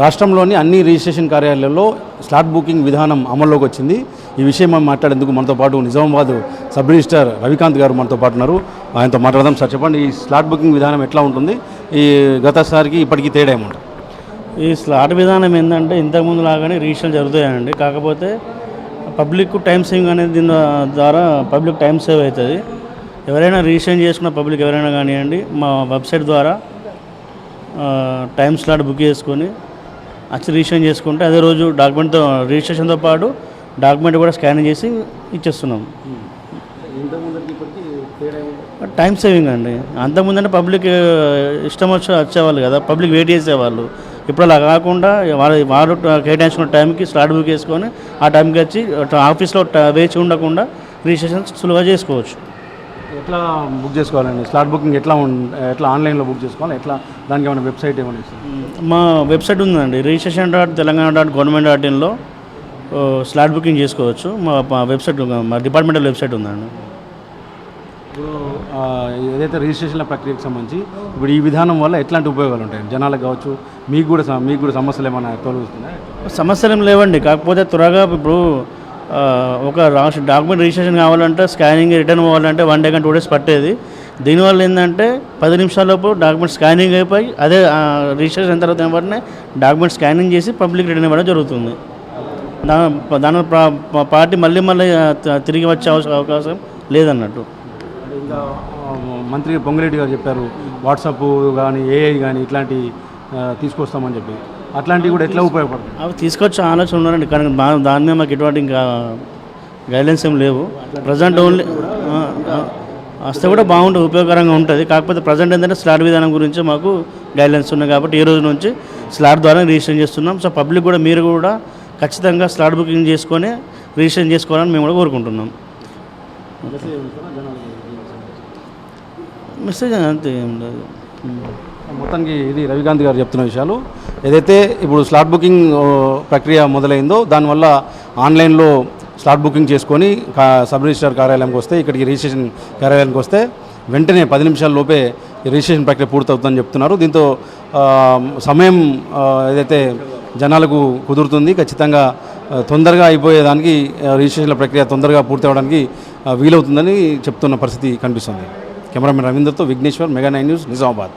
రాష్ట్రంలోని అన్ని రిజిస్ట్రేషన్ కార్యాలయాల్లో స్లాట్ బుకింగ్ విధానం అమల్లోకి వచ్చింది. ఈ విషయం మనం మాట్లాడేందుకు మనతో పాటు నిజామాబాద్ సబ్ రిజిస్టర్ రవికాంత్ గారు మనతో పాటు ఉన్నారు. ఆయనతో మాట్లాడదాం సార్ చెప్పండి ఈ స్లాట్ బుకింగ్ విధానం ఎట్లా ఉంటుంది? ఈ గతసారికి ఇప్పటికీ తేడా ఏముంటుంది? ఈ స్లాట్ విధానం ఏంటంటే ఇంతకుముందు లాగానే రిజిస్ట్రేషన్ జరుగుతాయండి. కాకపోతే పబ్లిక్ టైం సేవింగ్ అనేది దీని ద్వారా పబ్లిక్ టైం సేవ్ అవుతుంది. ఎవరైనా రిజిస్ట్రేషన్ చేసుకున్న పబ్లిక్ ఎవరైనా కానివ్వండి మా వెబ్సైట్ ద్వారా టైం స్లాట్ బుక్ చేసుకొని వచ్చి రిజిస్ట్రేషన్ చేసుకుంటే అదే రోజు డాక్యుమెంట్తో రిజిస్ట్రేషన్తో పాటు డాక్యుమెంట్ కూడా స్కాన్ చేసి ఇచ్చేస్తున్నాం. టైం సేవింగ్ అండి. అంతకుముందంటే పబ్లిక్ ఇష్టం వచ్చి వచ్చేవాళ్ళు కదా పబ్లిక్ వెయిట్ చేసేవాళ్ళు. ఇప్పుడు అలా కాకుండా వాళ్ళ వారు కేటాయించుకున్న టైంకి స్లాట్ బుక్ చేసుకొని ఆ టైంకి వచ్చి ఆఫీస్లో వేచి ఉండకుండా రిజిస్ట్రేషన్ సులువుగా చేసుకోవచ్చు. ఎట్లా బుక్ చేసుకోవాలండి? స్లాట్ బుకింగ్ ఎట్లా ఎట్లా ఆన్లైన్లో బుక్ చేసుకోవాలి? ఎట్లా దానికి ఏమైనా వెబ్సైట్ ఏమైనా మా వెబ్సైట్ ఉందండి. Registration dot Telangana dot government dot ఇన్లో slot booking చేసుకోవచ్చు. మా వెబ్సైట్ మా డిపార్ట్మెంటల్ వెబ్సైట్ ఉందండి. ఇప్పుడు ఏదైతే రిజిస్ట్రేషన్ల ప్రక్రియకు సంబంధించి ఇప్పుడు ఈ విధానం వల్ల ఎట్లాంటి ఉపయోగాలు ఉంటాయి? జనాలకు కావచ్చు మీకు కూడా మీకు కూడా సమస్యలు ఏమైనా తొలగిస్తున్నాయి సమస్యలు ఏం లేవండి. కాకపోతే త్వరగా ఇప్పుడు ఒక రాష్ట్ర డాక్యుమెంట్ రిజిస్ట్రేషన్ కావాలంటే స్కానింగ్ రిటర్న్ అవ్వాలంటే వన్ డే కానీ టూ డేస్ పట్టేది. దీనివల్ల ఏంటంటే పది నిమిషాలలోపు డాక్యుమెంట్ స్కానింగ్ అయిపోయి అదే రిజిస్ట్రేషన్ తర్వాత వెంటనే డాక్యుమెంట్ స్కానింగ్ చేసి పబ్లిక్ రిటర్న్ ఇవ్వడం జరుగుతుంది. దాని దాని పార్టీ మళ్ళీ మళ్ళీ తిరిగి వచ్చే అవకాశం లేదన్నట్టు. మంత్రి పొంగిరెడ్డి గారు చెప్పారు వాట్సాప్ కానీ ఏఐ కానీ ఇట్లాంటి తీసుకొస్తామని చెప్పి. అట్లాంటివి కూడా ఎట్లా ఉపయోగపడుతుంది అవి తీసుకొచ్చే ఆలోచన ఉన్నారండి కానీ దాని మీద మాకు ఎటువంటి ఇంకా గైడ్లైన్స్ ఏం లేవు. ప్రజెంట్ ఓన్లీ వస్తే కూడా బాగుంటుంది ఉపయోగకరంగా ఉంటుంది. కాకపోతే ప్రజెంట్ ఏంటంటే స్లాట్ విధానం గురించి మాకు గైడ్లైన్స్ ఉన్నాయి కాబట్టి ఈ రోజు నుంచి స్లాట్ ద్వారా రిజిస్ట్రేషన్ చేస్తున్నాం. సో పబ్లిక్ కూడా మీరు కూడా ఖచ్చితంగా స్లాట్ బుకింగ్ చేసుకొని రిజిస్ట్రేషన్ చేసుకోవాలని మేము కూడా కోరుకుంటున్నాం. మెసేజ్ అంతే ఏం లేదు. మొత్తానికి ఇది రవికాంత్ గారు చెప్తున్న విషయాలు. ఏదైతే ఇప్పుడు స్లాట్ బుకింగ్ ప్రక్రియ మొదలైందో దానివల్ల ఆన్లైన్లో స్లాట్ బుకింగ్ చేసుకొని సబ్ రిజిస్టర్ కార్యాలయంకి వస్తే ఇక్కడికి రిజిస్ట్రేషన్ కార్యాలయానికి వస్తే వెంటనే పది నిమిషాల లోపే రిజిస్ట్రేషన్ ప్రక్రియ పూర్తవుతుందని చెప్తున్నారు. దీంతో సమయం ఏదైతే జనాలకు కుదురుతుంది ఖచ్చితంగా తొందరగా అయిపోయేదానికి రిజిస్ట్రేషన్ రిజిస్ట్రేషన్ల ప్రక్రియ తొందరగా పూర్తి అవడానికి వీలవుతుందని చెప్తున్న పరిస్థితి కనిపిస్తుంది. Cameraman రవీంద్రతో Vigneshwar mega nine news Nizamabad.